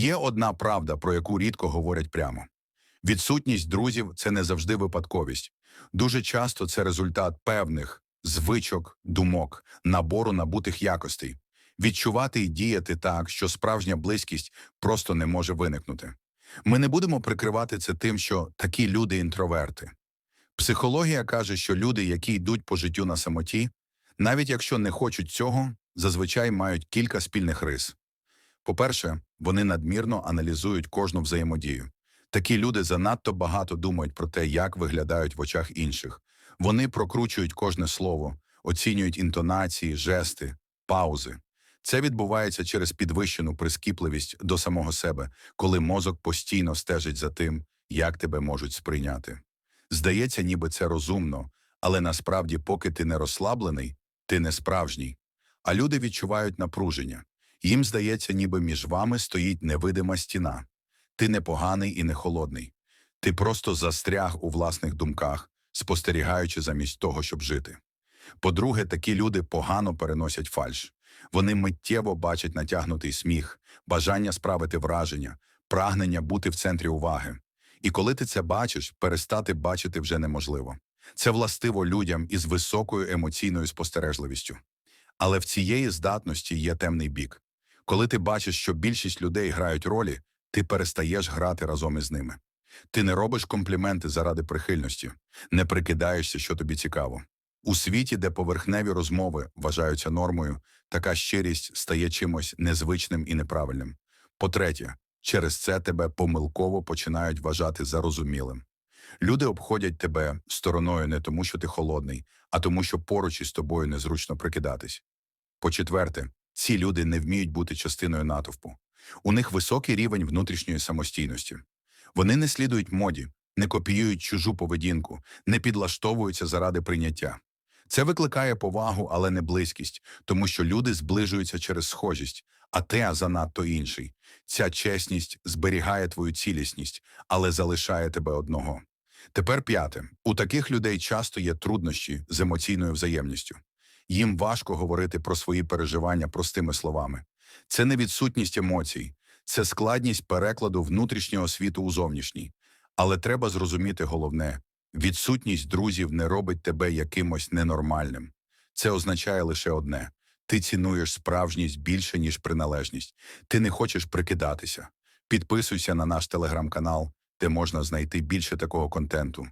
Є одна правда, про яку рідко говорять прямо. Відсутність друзів це не завжди випадковість. Дуже часто це результат певних звичок, думок, набору набутих якостей. Відчувати і діяти так, що справжня близькість просто не може виникнути. Ми не будемо прикривати це тим, що такі люди інтроверти. Психологія каже, що люди, які йдуть по життю на самоті, навіть якщо не хочуть цього, зазвичай мають кілька спільних рис. По-перше, вони надмірно аналізують кожну взаємодію. Такі люди занадто багато думають про те, як виглядають в очах інших. Вони прокручують кожне слово, оцінюють інтонації, жести, паузи. Це відбувається через підвищену прискіпливість до самого себе, коли мозок постійно стежить за тим, як тебе можуть сприйняти. Здається, ніби це розумно, але насправді, поки ти не розслаблений, ти не справжній. А люди відчувають напруження. Їм здається, ніби між вами стоїть невидима стіна. Ти не поганий і не холодний. Ти просто застряг у власних думках, спостерігаючи замість того, щоб жити. По-друге, такі люди погано переносять фальш. Вони миттєво бачать натягнутий сміх, бажання справити враження, прагнення бути в центрі уваги. І коли ти це бачиш, перестати бачити вже неможливо. Це властиво людям із високою емоційною спостережливістю. Але в цієї здатності є темний бік. Коли ти бачиш, що більшість людей грають ролі, ти перестаєш грати разом із ними. Ти не робиш компліменти заради прихильності, не прикидаєшся, що тобі цікаво. У світі, де поверхневі розмови вважаються нормою, така щирість стає чимось незвичним і неправильним. По-третє, через це тебе помилково починають вважати зарозумілим. Люди обходять тебе стороною не тому, що ти холодний, а тому, що поруч із тобою незручно прикидатись. По-четверте, ці люди не вміють бути частиною натовпу. У них високий рівень внутрішньої самостійності. Вони не слідують моді, не копіюють чужу поведінку, не підлаштовуються заради прийняття. Це викликає повагу, але не близькість, тому що люди зближуються через схожість, а те занадто інший. Ця чесність зберігає твою цілісність, але залишає тебе одного. Тепер п'яте. У таких людей часто є труднощі з емоційною взаємністю. Їм важко говорити про свої переживання простими словами. Це не відсутність емоцій, це складність перекладу внутрішнього світу у зовнішній. Але треба зрозуміти головне відсутність друзів не робить тебе якимось ненормальним. Це означає лише одне ти цінуєш справжність більше, ніж приналежність. Ти не хочеш прикидатися. Підписуйся на наш телеграм-канал, де можна знайти більше такого контенту.